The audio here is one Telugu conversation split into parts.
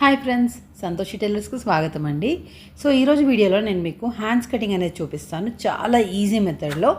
హాయ్ ఫ్రెండ్స్ సంతోషి టైలర్స్కి స్వాగతం అండి సో ఈరోజు వీడియోలో నేను మీకు హ్యాండ్స్ కటింగ్ అనేది చూపిస్తాను. చాలా ఈజీ మెథడ్లో.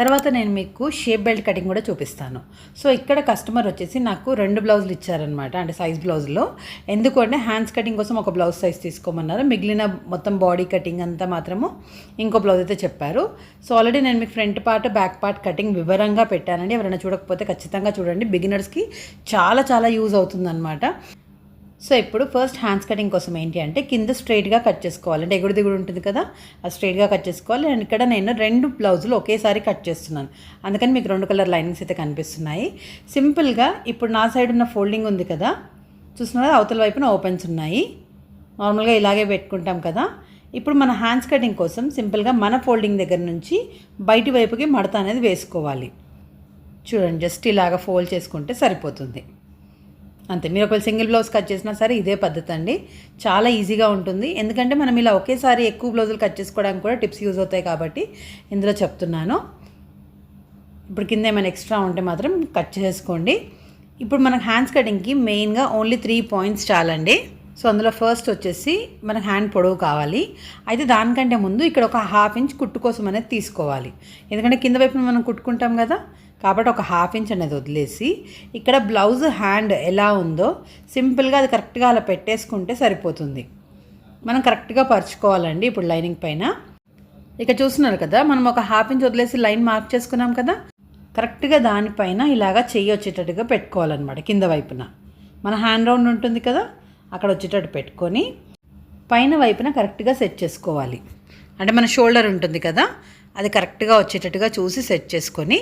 తర్వాత నేను మీకు షేప్ బెల్ట్ కటింగ్ కూడా చూపిస్తాను. సో ఇక్కడ కస్టమర్ వచ్చేసి నాకు రెండు బ్లౌజులు ఇచ్చారనమాట అంటే సైజ్ బ్లౌజ్లో. ఎందుకు అంటే హ్యాండ్స్ కటింగ్ కోసం ఒక బ్లౌజ్ సైజ్ తీసుకోమన్నారు. మిగిలిన మొత్తం బాడీ కటింగ్ అంతా మాత్రము ఇంకో బ్లౌజ్ అయితే చెప్పారు. సో ఆల్రెడీ నేను మీకు front part back part cutting వివరంగా పెట్టానండి. ఎవరైనా చూడకపోతే ఖచ్చితంగా చూడండి. బిగినర్స్కి చాలా చాలా యూజ్ అవుతుందన్నమాట. సో ఇప్పుడు ఫస్ట్ హ్యాండ్స్ కటింగ్ కోసం ఏంటి అంటే కింద స్ట్రైట్గా కట్ చేసుకోవాలి. అంటే ఎగుడు దిగుడు ఉంటుంది కదా అది స్ట్రైట్గా కట్ చేసుకోవాలి. అండ్ ఇక్కడ నేను రెండు బ్లౌజులు ఒకేసారి కట్ చేస్తున్నాను. అందుకని మీకు రెండు కలర్ లైనింగ్స్ అయితే కనిపిస్తున్నాయి. సింపుల్గా ఇప్పుడు నా సైడ్ ఉన్న ఫోల్డింగ్ ఉంది కదా చూస్తున్నారా అవతల వైపున ఓపెన్స్ ఉన్నాయి. నార్మల్గా ఇలాగే పెట్టుకుంటాం కదా. ఇప్పుడు మన హ్యాండ్స్ కటింగ్ కోసం సింపుల్గా మన ఫోల్డింగ్ దగ్గర నుంచి బయటి వైపుకి మడత అనేది వేసుకోవాలి. చూడండి జస్ట్ ఇలాగ ఫోల్డ్ చేసుకుంటే సరిపోతుంది. అంతే. మీరు ఒకవేళ సింగిల్ బ్లౌజ్ కట్ చేసినా సరే ఇదే పద్ధతి అండి. చాలా ఈజీగా ఉంటుంది. ఎందుకంటే మనం ఇలా ఒకేసారి ఎక్కువ బ్లౌజులు కట్ చేసుకోవడానికి కూడా టిప్స్ యూజ్ అవుతాయి కాబట్టి ఇందులో చెప్తున్నాను. ఇప్పుడు కింద ఏమైనా ఎక్స్ట్రా ఉంటే మాత్రం కట్ చేసుకోండి. ఇప్పుడు మనకు హ్యాండ్స్ కటింగ్కి మెయిన్గా ఓన్లీ త్రీ పాయింట్స్ చాలండి. సో అందులో ఫస్ట్ వచ్చేసి మనకు హ్యాండ్ పొడవు కావాలి. అయితే దానికంటే ముందు ఇక్కడ ఒక హాఫ్ ఇంచ్ కుట్టు కోసం అనేది తీసుకోవాలి. ఎందుకంటే కింద వైపున మనం కుట్టుకుంటాం కదా కాబట్టి ఒక హాఫ్ ఇంచ్ అనేది వదిలేసి ఇక్కడ బ్లౌజ్ హ్యాండ్ ఎలా ఉందో సింపుల్గా అది కరెక్ట్గా అలా పెట్టేసుకుంటే సరిపోతుంది. మనం కరెక్ట్గా పరుచుకోవాలండి ఇప్పుడు లైనింగ్ పైన. ఇక చూస్తున్నారు కదా మనం ఒక హాఫ్ ఇంచ్ వదిలేసి లైన్ మార్క్ చేసుకున్నాం కదా? కరెక్ట్గా దానిపైన ఇలాగా చెయ్యి వచ్చేటట్టుగా పెట్టుకోవాలన్నమాట కింద వైపున. మన హ్యాండ్ రౌండ్ ఉంటుంది కదా అక్కడ వచ్చేటట్టు పెట్టుకొని పైన వైపున కరెక్ట్గా సెట్ చేసుకోవాలి. అంటే మన షోల్డర్ ఉంటుంది కదా అది కరెక్ట్గా వచ్చేటట్టుగా చూసి సెట్ చేసుకొని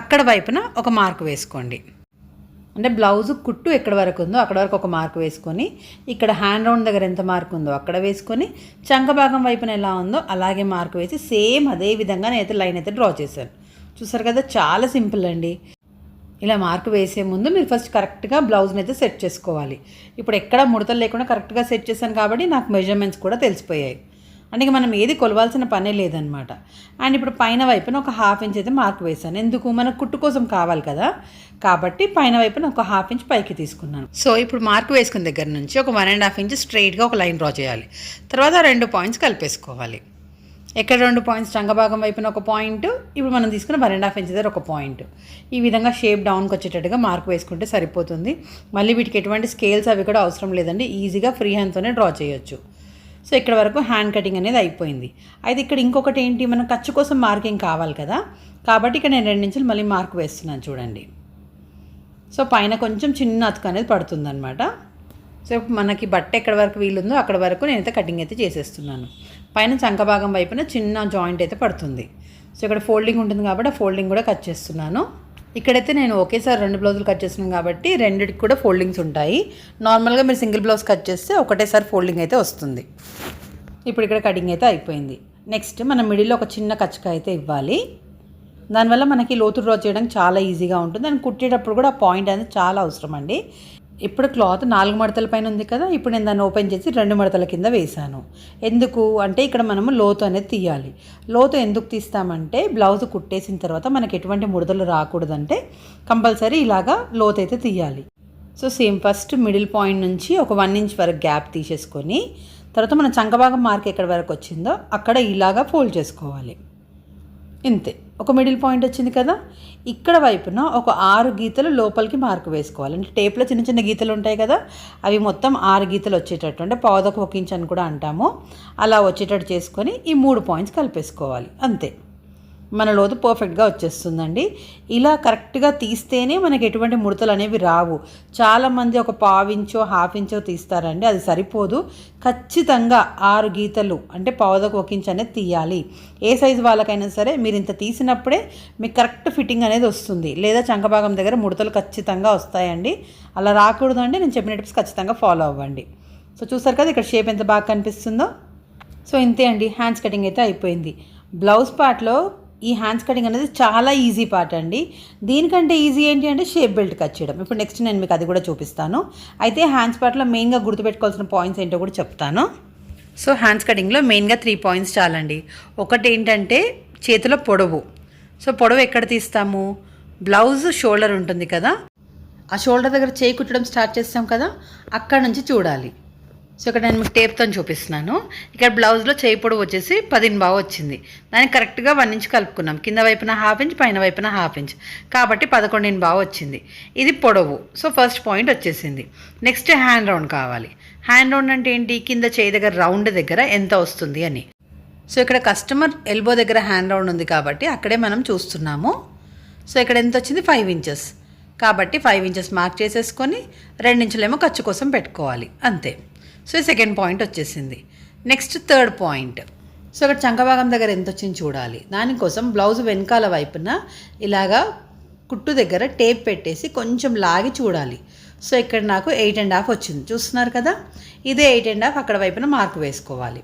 అక్కడ వైపున ఒక మార్క్ వేసుకోండి. అంటే బ్లౌజ్ కుట్టు ఎక్కడ వరకు ఉందో అక్కడ వరకు ఒక మార్క్ వేసుకొని ఇక్కడ హ్యాండ్ రౌండ్ దగ్గర ఎంత మార్క్ ఉందో అక్కడ వేసుకొని చంక భాగం వైపున ఎలా ఉందో అలాగే మార్క్ వేసి సేమ్ అదే విధంగా నేనైతే లైన్ అయితే డ్రా చేశాను. చూసారు కదా చాలా సింపుల్ అండి. ఇలా మార్క్ వేసే ముందు మీరు ఫస్ట్ కరెక్ట్గా బ్లౌజ్ని అయితే సెట్ చేసుకోవాలి. ఇప్పుడు ఎక్కడ ముడతలు లేకుండా కరెక్ట్గా సెట్ చేశాను కాబట్టి నాకు మెజర్మెంట్స్ కూడా తెలిసిపోయాయి. అంటే మనం ఏది కొలవాల్సిన పనే లేదనమాట అండ్ ఇప్పుడు పైన వైపున ఒక హాఫ్ ఇంచ్ అయితే మార్క్ వేసాను ఎందుకు? మనకు కుట్టు కోసం కావాలి కదా. కాబట్టి పైన వైపున ఒక హాఫ్ ఇంచ్ పైకి తీసుకున్నాను. సో ఇప్పుడు మార్క్ వేసుకున్న దగ్గర నుంచి ఒక వన్ అండ్ హాఫ్ ఇంచ్ స్ట్రైట్గా ఒక లైన్ డ్రా చేయాలి. తర్వాత రెండు పాయింట్స్ కలిపేసుకోవాలి. ఎక్కడ రెండు పాయింట్స్? రంగభాగం వైపున ఒక పాయింట్. ఇప్పుడు మనం తీసుకున్న వన్ అండ్ హాఫ్ ఇంచ్ దగ్గర ఒక పాయింట్. ఈ విధంగా షేప్ డౌన్కి వచ్చేటట్టుగా మార్క్ వేసుకుంటే సరిపోతుంది. మళ్ళీ వీటికి ఎటువంటి స్కేల్స్ అవి కూడా అవసరం లేదండి. ఈజీగా ఫ్రీ హ్యాండ్తోనే డ్రా చేయొచ్చు. సో ఇక్కడ వరకు హ్యాండ్ కటింగ్ అనేది అయిపోయింది. అయితే ఇక్కడ ఇంకొకటి ఏంటి? మనం ఖర్చు కోసం మార్కింగ్ కావాలి కదా? కాబట్టి ఇక్కడ నేను రెండు ఇంచులు మళ్ళీ మార్క్ వేస్తున్నాను చూడండి. సో పైన కొంచెం చిన్న అతుకు అనేది పడుతుందన్నమాట. సో మనకి బట్ట ఎక్కడ వరకు వీలుందో అక్కడ వరకు నేనైతే కటింగ్ అయితే చేసేస్తున్నాను. పైన చంక భాగం వైపున చిన్న జాయింట్ అయితే పడుతుంది. సో ఇక్కడ ఫోల్డింగ్ ఉంటుంది కాబట్టి ఆ ఫోల్డింగ్ కూడా కట్ చేస్తున్నాను. ఇక్కడైతే నేను ఒకేసారి రెండు బ్లౌజులు కట్ చేస్తున్నాను కాబట్టి రెండిటికి కూడా ఫోల్డింగ్స్ ఉంటాయి. నార్మల్గా మీరు సింగిల్ బ్లౌజ్ కట్ చేస్తే ఒకటేసారి ఫోల్డింగ్ అయితే వస్తుంది. ఇప్పుడు ఇక్కడ కటింగ్ అయితే అయిపోయింది. నెక్స్ట్ మనం మిడిల్లో ఒక చిన్న కచ్చక అయితే ఇవ్వాలి. దానివల్ల మనకి లోతు డ్రా చేయడానికి చాలా ఈజీగా ఉంటుంది. అండ్ కుట్టేటప్పుడు కూడా పాయింట్ అనేది చాలా అవసరం అండి ఇప్పుడు క్లాత్ నాలుగు మడతల పైన ఉంది కదా ఇప్పుడు నేను దాన్ని ఓపెన్ చేసి రెండు మడతల కింద వేశాను. ఎందుకు? అంటే ఇక్కడ మనము లోతు అనేది తీయాలి. లోతు ఎందుకు తీస్తామంటే బ్లౌజ్ కుట్టేసిన తర్వాత మనకి ఎటువంటి ముడతలు రాకూడదంటే కంపల్సరీ ఇలాగా లోతు అయితే తీయాలి. So same first middle point నుంచి ఒక వన్ ఇంచ్ వరకు గ్యాప్ తీసేసుకొని తర్వాత మన చంకభాగం మార్క్ ఎక్కడ వరకు వచ్చిందో అక్కడ ఇలాగా ఫోల్డ్ చేసుకోవాలి. ఇంతే. ఒక మిడిల్ పాయింట్ వచ్చింది కదా? ఇక్కడ వైపున ఒక ఆరు గీతలు లోపలికి మార్క్ వేసుకోవాలి. అంటే టేప్లో చిన్న చిన్న గీతలు ఉంటాయి కదా? అవి మొత్తం ఆరు గీతలు వచ్చేటట్టు. అంటే పావుదకు ఒక ఇంచ్ అని కూడా అంటాము. అలా వచ్చేటట్టు చేసుకొని ఈ మూడు పాయింట్స్ కలిపేసుకోవాలి. అంతే. మన లోతు పర్ఫెక్ట్గా వచ్చేస్తుందండి. ఇలా కరెక్ట్గా తీస్తేనే మనకి ఎటువంటి ముడతలు అనేవి రావు. చాలామంది ఒక పావించో హాఫ్ ఇంచో తీస్తారండి. అది సరిపోదు. ఖచ్చితంగా ఆరు గీతలు అంటే పావుదకు ఒక ఇంచ్ అనేది తీయాలి. ఏ సైజు వాళ్ళకైనా సరే మీరు ఇంత తీసినప్పుడే మీకు కరెక్ట్ ఫిట్టింగ్ అనేది వస్తుంది. లేదా చంకభాగం దగ్గర ముడతలు ఖచ్చితంగా వస్తాయండి. అలా రాకూడదు అంటే నేను చెప్పిన టిప్స్ ఖచ్చితంగా ఫాలో అవ్వండి. సో చూసారు కదా ఇక్కడ షేప్ ఎంత బాగా కనిపిస్తుందో? సో ఇంతే అండి. హ్యాండ్స్ కటింగ్ అయితే అయిపోయింది. బ్లౌజ్ పార్ట్లో ఈ హ్యాండ్స్ కటింగ్ అనేది చాలా ఈజీ పార్ట్ అండి. దీనికంటే ఈజీ ఏంటి అంటే షేప్ బెల్ట్ కట్ చేయడం. ఇప్పుడు నెక్స్ట్ నేను మీకు అది కూడా చూపిస్తాను. అయితే హ్యాండ్స్ పార్ట్లో మెయిన్గా గుర్తుపెట్టుకోవాల్సిన పాయింట్స్ ఏంటో కూడా చెప్తాను. సో హ్యాండ్స్ కటింగ్లో మెయిన్గా త్రీ పాయింట్స్ చాలండి. ఒకటి ఏంటంటే చేతిలో పొడవు. సో పొడవు ఎక్కడ తీస్తాము? బ్లౌజ్ షోల్డర్ ఉంటుంది కదా? ఆ షోల్డర్ దగ్గర చేయి కుట్టడం స్టార్ట్ చేస్తాం కదా? అక్కడ నుంచి చూడాలి. సో ఇక్కడ నేను మీకు టేప్తో చూపిస్తున్నాను. ఇక్కడ బ్లౌజ్లో చేయి పొడవు వచ్చేసి పదిని బాగా వచ్చింది. దాన్ని కరెక్ట్గా వన్ ఇంచ్ కలుపుకున్నాం. కింద వైపున హాఫ్ ఇంచ్ పైన వైపున హాఫ్ ఇంచ్ కాబట్టి పదకొండుని బాగా వచ్చింది. ఇది పొడవు. సో ఫస్ట్ పాయింట్ వచ్చేసింది. నెక్స్ట్ హ్యాండ్ రౌండ్ కావాలి. హ్యాండ్ రౌండ్ అంటే ఏంటి? కింద చేయి దగ్గర రౌండ్ దగ్గర ఎంత వస్తుంది అని. సో ఇక్కడ కస్టమర్ ఎల్బో దగ్గర హ్యాండ్ రౌండ్ ఉంది కాబట్టి అక్కడే మనం చూస్తున్నాము. సో ఇక్కడ ఎంత వచ్చింది? ఫైవ్ ఇంచెస్ కాబట్టి ఫైవ్ ఇంచెస్ మార్క్ చేసేసుకొని రెండించులేమో ఖర్చు కోసం పెట్టుకోవాలి. అంతే. సో సెకండ్ పాయింట్ వచ్చేసింది. నెక్స్ట్ థర్డ్ పాయింట్ సో ఇక్కడ చంకభాగం దగ్గర ఎంత వచ్చింది చూడాలి. దానికోసం బ్లౌజ్ వెనకాల వైపున ఇలాగా కుట్టు దగ్గర టేప్ పెట్టేసి కొంచెం లాగి చూడాలి. సో ఇక్కడ నాకు ఎయిట్ అండ్ హాఫ్ వచ్చింది. చూస్తున్నారు కదా? ఇదే ఎయిట్ అండ్ హాఫ్ అక్కడ వైపున మార్క్ వేసుకోవాలి.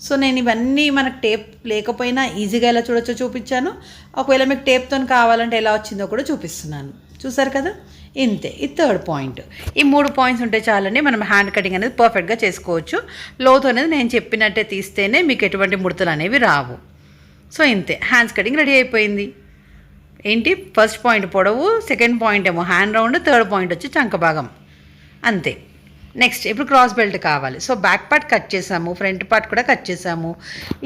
సో నేను ఇవన్నీ మనకు టేప్ లేకపోయినా ఈజీగా ఎలా చూడొచ్చో చూపించాను. ఒకవేళ మీకు టేప్తో కావాలంటే ఎలా వచ్చిందో కూడా చూపిస్తున్నాను. చూసారు కదా? ఇంతే. ఇది థర్డ్ పాయింట్. ఈ మూడు పాయింట్స్ ఉంటే చాలండి మనం హ్యాండ్ కటింగ్ అనేది పర్ఫెక్ట్గా చేసుకోవచ్చు. లోతు అనేది నేను చెప్పినట్టే తీస్తేనే మీకు ఎటువంటి ముడతలు అనేవి రావు. సో ఇంతే. హ్యాండ్స్ కటింగ్ రెడీ అయిపోయింది. ఏంటి? ఫస్ట్ పాయింట్ పొడవు సెకండ్ పాయింట్ ఏమో హ్యాండ్ రౌండ్ థర్డ్ పాయింట్ వచ్చి చంక భాగం అంతే. నెక్స్ట్ ఇప్పుడు క్రాస్ బెల్ట్ కావాలి. సో బ్యాక్ పార్ట్ కట్ చేసాము ఫ్రంట్ పార్ట్ కూడా కట్ చేసాము.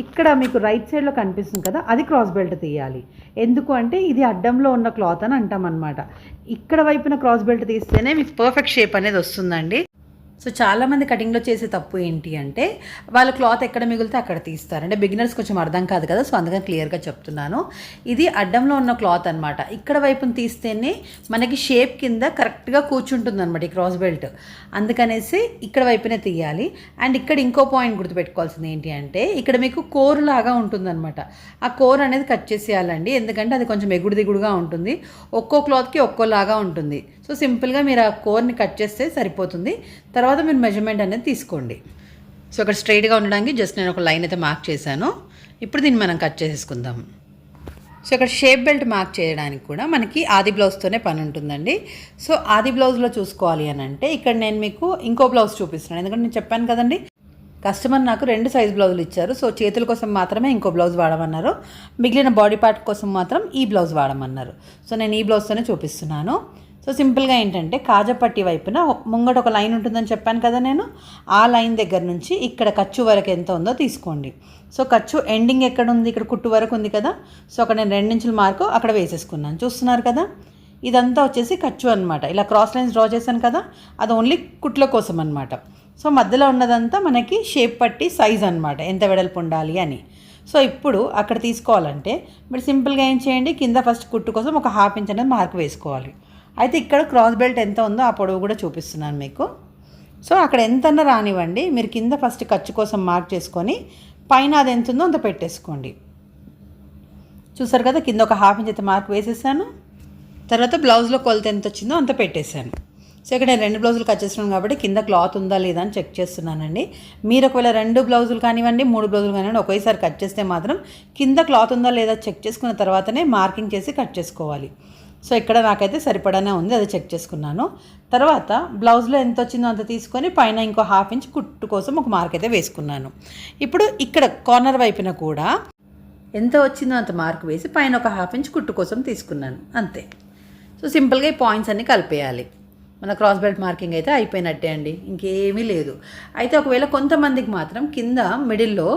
ఇక్కడ మీకు రైట్ సైడ్లో కనిపిస్తుంది కదా అది క్రాస్ బెల్ట్ తీయాలి. ఎందుకు అంటే ఇది అడ్డంలో ఉన్న క్లాత్ అని అంటాం అనమాట ఇక్కడ వైపున క్రాస్ బెల్ట్ తీస్తేనే మీకు పర్ఫెక్ట్ షేప్ అనేది వస్తుందండి. సో చాలామంది కటింగ్లో చేసే తప్పు ఏంటి అంటే వాళ్ళ క్లాత్ ఎక్కడ మిగిలితే అక్కడ తీస్తారు. అంటే బిగినర్స్ కొంచెం అర్థం కాదు కదా సో అందుకని క్లియర్గా చెప్తున్నాను. ఇది అడ్డంలో ఉన్న క్లాత్ అనమాట ఇక్కడ వైపున తీస్తేనే మనకి షేప్ కింద కరెక్ట్గా కూర్చుంటుంది అనమాట ఈ క్రాస్ బెల్ట్ అందుకనేసి ఇక్కడ వైపునే తీయాలి. అండ్ ఇక్కడ ఇంకో పాయింట్ గుర్తుపెట్టుకోవాల్సింది ఏంటి అంటే ఇక్కడ మీకు కోర్ లాగా ఉంటుందన్నమాట. ఆ కోర్ అనేది కట్ చేసేయాలండి. ఎందుకంటే అది కొంచెం ఎగుడు దిగుడుగా ఉంటుంది. ఒక్కో క్లాత్కి ఒక్కోలాగా ఉంటుంది. సో సింపుల్గా మీరు ఆ కోర్ని కట్ చేస్తే సరిపోతుంది. తర్వాత తర్వాత మీరు మెజర్మెంట్ అనేది తీసుకోండి. సో ఇక్కడ స్ట్రైట్గా ఉండడానికి జస్ట్ నేను ఒక లైన్ అయితే మార్క్ చేశాను. ఇప్పుడు దీన్ని మనం కట్ చేసేసుకుందాం. సో ఇక్కడ షేప్ బెల్ట్ మార్క్ చేయడానికి కూడా మనకి ఆది బ్లౌజ్తోనే పని ఉంటుందండి. సో ఆది బ్లౌజ్లో చూసుకోవాలి అని అంటే ఇక్కడ నేను మీకు ఇంకో బ్లౌజ్ చూపిస్తున్నాను. ఎందుకంటే నేను చెప్పాను కదండి కస్టమర్ నాకు రెండు సైజ్ బ్లౌజులు ఇచ్చారు. సో చేతుల కోసం మాత్రమే ఇంకో బ్లౌజ్ వాడమన్నారు. మిగిలిన బాడీ పార్ట్ కోసం మాత్రం ఈ బ్లౌజ్ వాడమన్నారు. సో నేను ఈ బ్లౌజ్తోనే చూపిస్తున్నాను. సో సింపుల్గా ఏంటంటే కాజపట్టి వైపున ముంగట ఒక లైన్ ఉంటుందని చెప్పాను కదా నేను. ఆ లైన్ దగ్గర నుంచి ఇక్కడ ఖర్చు వరకు ఎంత ఉందో తీసుకోండి. సో ఖర్చు ఎండింగ్ ఎక్కడ ఉంది ఇక్కడ కుట్టు వరకు ఉంది కదా. సో అక్కడ నేను రెండించుల మార్కు అక్కడ వేసేసుకున్నాను. చూస్తున్నారు కదా? ఇదంతా వచ్చేసి ఖర్చు అనమాట ఇలా క్రాస్ లైన్స్ డ్రా చేశాను కదా. అది ఓన్లీ కుట్ల కోసం అనమాట సో మధ్యలో ఉన్నదంతా మనకి షేప్ పట్టి సైజ్ అనమాట ఎంత వెడల్పు ఉండాలి అని. సో ఇప్పుడు అక్కడ తీసుకోవాలంటే మీరు సింపుల్గా ఏం చేయండి? కింద ఫస్ట్ కుట్టు కోసం ఒక హాఫ్ ఇంచ్ అనేది మార్క్ వేసుకోవాలి. అయితే ఇక్కడ క్రాస్ బెల్ట్ ఎంత ఉందో ఆ పొడవు కూడా చూపిస్తున్నాను మీకు. సో అక్కడ ఎంతన్నా రానివ్వండి. మీరు కింద ఫస్ట్ ఖర్చు కోసం మార్క్ చేసుకొని పైన అది ఎంత ఉందో అంత పెట్టేసుకోండి. చూసారు కదా కింద ఒక హాఫ్ ఇంచ్ అయితే మార్క్ వేసేసాను. తర్వాత బ్లౌజ్లో కొలత ఎంత వచ్చిందో అంత పెట్టేశాను. సో ఇక్కడ నేను రెండు బ్లౌజులు కట్ చేస్తున్నాను కాబట్టి కింద క్లాత్ ఉందా లేదా అని చెక్ చేస్తున్నానండి. మీరు ఒకవేళ రెండు బ్లౌజులు కానివ్వండి మూడు బ్లౌజులు కానివ్వండి ఒకేసారి కట్ చేస్తే మాత్రం కింద క్లాత్ ఉందా లేదా చెక్ చేసుకున్న తర్వాతనే మార్కింగ్ చేసి కట్ చేసుకోవాలి. సో ఇక్కడ నాకైతే సరిపడానే ఉంది అది చెక్ చేసుకున్నాను. తర్వాత బ్లౌజ్లో ఎంత వచ్చిందో అంత తీసుకొని పైన ఇంకో హాఫ్ ఇంచ్ కుట్టు కోసం ఒక మార్క్ అయితే వేసుకున్నాను. ఇప్పుడు ఇక్కడ కార్నర్ వైపున కూడా ఎంత వచ్చిందో అంత మార్క్ వేసి పైన ఒక హాఫ్ ఇంచ్ కుట్టు కోసం తీసుకున్నాను అంతే. సో సింపుల్గా ఈ పాయింట్స్ అన్నీ కలిపేయాలి. మన క్రాస్ బెల్ట్ మార్కింగ్ అయితే అయిపోయినట్టే అండి. ఇంకేమీ లేదు. అయితే ఒకవేళ కొంతమందికి మాత్రం కింద మిడిల్లో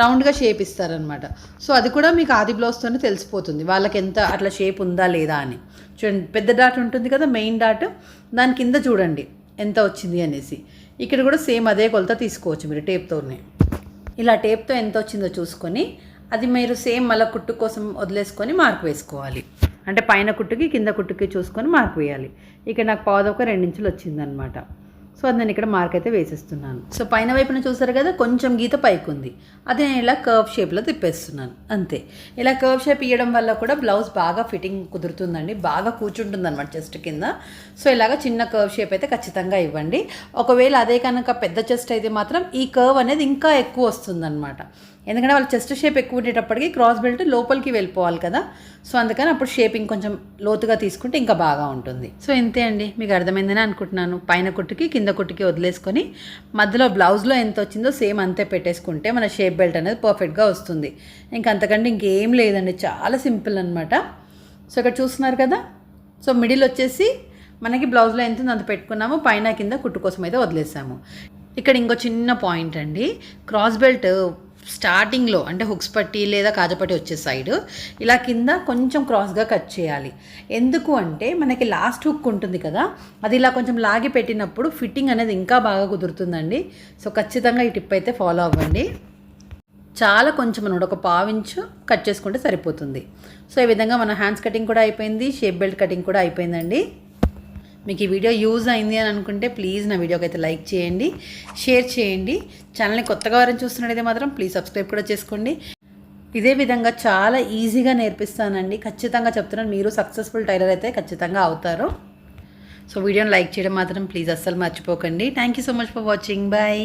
రౌండ్గా షేప్ ఇస్తారనమాట సో అది కూడా మీకు ఆది బ్లౌజ్తోనే తెలిసిపోతుంది. వాళ్ళకి ఎంత అట్లా షేప్ ఉందా లేదా అని. చూడండి పెద్ద డాట్ ఉంటుంది కదా మెయిన్ డాట్ దాని కింద చూడండి ఎంత వచ్చింది అనేసి. ఇక్కడ కూడా సేమ్ అదే కొలత తీసుకోవచ్చు మీరు టేప్తోనే ఇలా టేప్తో ఎంత వచ్చిందో చూసుకొని అది మీరు సేమ్ మళ్ళీ కుట్టు కోసం వదిలేసుకొని మార్క్ వేసుకోవాలి. అంటే పైన కుట్టుకి కింద కుట్టుకి చూసుకొని మార్క్ వేయాలి. ఇక్కడ నాకు పాదొక రెండించులు వచ్చిందనమాట సో అది నేను ఇక్కడ మార్క్ అయితే వేసేస్తున్నాను. సో పైన వైపున చూసారు కదా కొంచెం గీత పైకి ఉంది. అది నేను ఇలా కర్వ్ షేప్లో తిప్పేస్తున్నాను. అంతే. ఇలా కర్వ్ షేప్ ఇవ్వడం వల్ల కూడా బ్లౌజ్ బాగా ఫిట్టింగ్ కుదురుతుందండి. బాగా కూర్చుంటుంది అనమాట చెస్ట్ కింద. సో ఇలాగ చిన్న కర్వ్ షేప్ అయితే ఖచ్చితంగా ఇవ్వండి. ఒకవేళ అదే కనుక పెద్ద చెస్ట్ అయితే మాత్రం ఈ కర్వ్ అనేది ఇంకా ఎక్కువ వస్తుందన్నమాట. ఎందుకంటే వాళ్ళు చెస్ట్ షేప్ ఎక్కువ ఉండేటప్పటికి క్రాస్ బెల్ట్ లోపలికి వెళ్ళిపోవాలి కదా. సో అందుకని అప్పుడు షేపింగ్ కొంచెం లోతుగా తీసుకుంటే ఇంకా బాగా ఉంటుంది. సో ఇంతే అండి. మీకు అర్థమైందని అనుకుంటున్నాను. పైన కుట్టుకి కింద కుట్టుకి వదిలేసుకొని మధ్యలో బ్లౌజ్లో ఎంత వచ్చిందో సేమ్ అంతే పెట్టేసుకుంటే మన షేప్ బెల్ట్ అనేది పర్ఫెక్ట్గా వస్తుంది. ఇంకా అంతకంటే ఇంకేం లేదండి. చాలా సింపుల్ అనమాట సో ఇక్కడ చూస్తున్నారు కదా. సో మిడిల్ వచ్చేసి మనకి బ్లౌజ్లో ఎంత ఉందో అంత పెట్టుకున్నాము. పైన కింద కుట్టు కోసం అయితే వదిలేసాము. ఇక్కడ ఇంకో చిన్న పాయింట్ అండి. క్రాస్ బెల్ట్ స్టార్టింగ్లో అంటే హుక్స్ పట్టి లేదా కాజపట్టి వచ్చే సైడ్ ఇలా కింద కొంచెం క్రాస్గా కట్ చేయాలి. ఎందుకు అంటే మనకి లాస్ట్ హుక్ ఉంటుంది కదా అది ఇలా కొంచెం లాగి పెట్టినప్పుడు ఫిట్టింగ్ అనేది ఇంకా బాగా కుదురుతుందండి. సో ఖచ్చితంగా ఈ టిప్ అయితే ఫాలో అవ్వండి. చాలా కొంచెం అనమాట ఒక పావించు కట్ చేసుకుంటే సరిపోతుంది. సో ఈ విధంగా మన హ్యాండ్స్ కటింగ్ కూడా అయిపోయింది షేప్ బెల్ట్ కటింగ్ కూడా అయిపోయిందండి. మీకు ఈ వీడియో యూజ్ అయింది అని అనుకుంటే ప్లీజ్ నా వీడియోకి అయితే లైక్ చేయండి షేర్ చేయండి. ఛానల్ని కొత్తగా వారిని చూస్తున్నట్టయితే మాత్రం ప్లీజ్ సబ్స్క్రైబ్ కూడా చేసుకోండి. ఇదే విధంగా చాలా ఈజీగా నేర్పిస్తానండి. ఖచ్చితంగా చెప్తున్నాను మీరు సక్సెస్ఫుల్ టైలర్ అయితే ఖచ్చితంగా అవుతారు. సో వీడియోని లైక్ చేయడం మాత్రం ప్లీజ్ అస్సలు మర్చిపోకండి. Thank you so much for watching bye